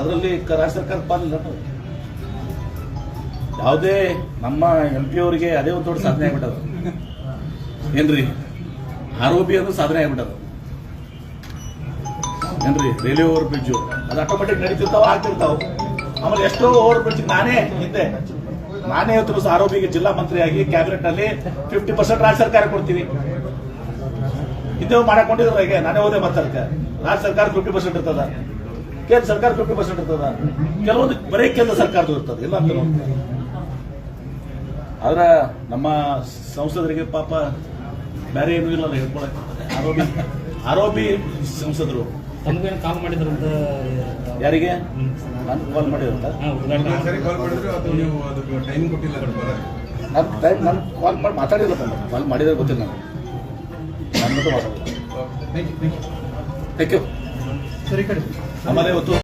ಅದರಲ್ಲಿ ರಾಜ್ಯ ಸರ್ಕಾರ ಪಾಲಿಲ್ಲ ಯಾವುದೇ ನಮ್ಮ ಎಂ ಪಿ ಅವರಿಗೆ ಅದೇ ಒಂದು ದೊಡ್ಡ ಸಾಧನೆ ಆಗ್ಬಿಟ್ಟದು. ಏನ್ರಿ? ಆರೋಪಿ ಅಂದ್ರೆ ಸಾಧನೆ ಆಗ್ಬಿಟ್ಟದು. ಏನ್ರಿ? ರೈಲ್ವೆ ಓವರ್ ಬ್ರಿಡ್ಜ್ ಅದು ಆಟೋಮೆಟಿಕ್ ನಡೀತಿರ್ತಾವ, ಆಗ್ತಿರ್ತಾವ. ಆಮೇಲೆ ಎಷ್ಟೋ ಓವರ್ ಬ್ರಿಡ್ಜ್ ನಾನೇ ಹಿಂದೆ. ನಾನೇ ಇವತ್ತು ಆರೋಪಿಗೆ ಜಿಲ್ಲಾ ಮಂತ್ರಿಯಾಗಿ ಕ್ಯಾಬಿನೆಟ್ನಲ್ಲಿ ಫಿಫ್ಟಿ ಪರ್ಸೆಂಟ್ ರಾಜ್ಯ ಸರ್ಕಾರ ಕೊಡ್ತೀವಿ ಹಿಂದೆ ಮಾಡಕೊಂಡಿದ್ರ ನಾನೇ ಹೋದೆ ಮತ್ತೆ ರಾಜ್ಯ ಸರ್ಕಾರ ಫಿಫ್ಟಿ ಪರ್ಸೆಂಟ್ ಇರ್ತದ. ಕೇಂದ್ರ ಸರ್ಕಾರ ಫಿಫ್ಟಿ ಪರ್ಸೆಂಟ್ ಇರ್ತದ. ಕೆಲವೊಂದು ಬರೀ ಕೇಂದ್ರ ಸರ್ಕಾರದ್ದು ಇರ್ತದೆ. ಇಲ್ಲ ಕೆಲವೊಂದು ಆದ್ರ ನಮ್ಮ ಸಂಸದರಿಗೆ ಪಾಪ ಬೇರೆ ಏನೂ ಇಲ್ಲ ಹೇಳ್ಕೊಳಕ್ ಆರೋಪಿ ಆರೋಪಿ ಸಂಸದರು. ತಮಗೇನು ಕಾಲ್ ಮಾಡಿದ್ರು ಅಂತ? ಯಾರಿಗೆ? ನಾನು ಕಾಲ್ ಮಾಡಿದ್ರಂತ. ನಾನು ಟೈಮ್ ನಾನು ಕಾಲ್ ಮಾಡಿ ಮಾತಾಡಿಲ್ಲ ಕಾಲ್ ಮಾಡಿದ್ರೆ ಗೊತ್ತಿಲ್ಲ ನಾನು. ನನ್ನ ಮಾತಾಡಿಲ್ಲ ಥ್ಯಾಂಕ್ ಯು ಸರಿ ಕಡೆ ಆಮೇಲೆ ಇವತ್ತು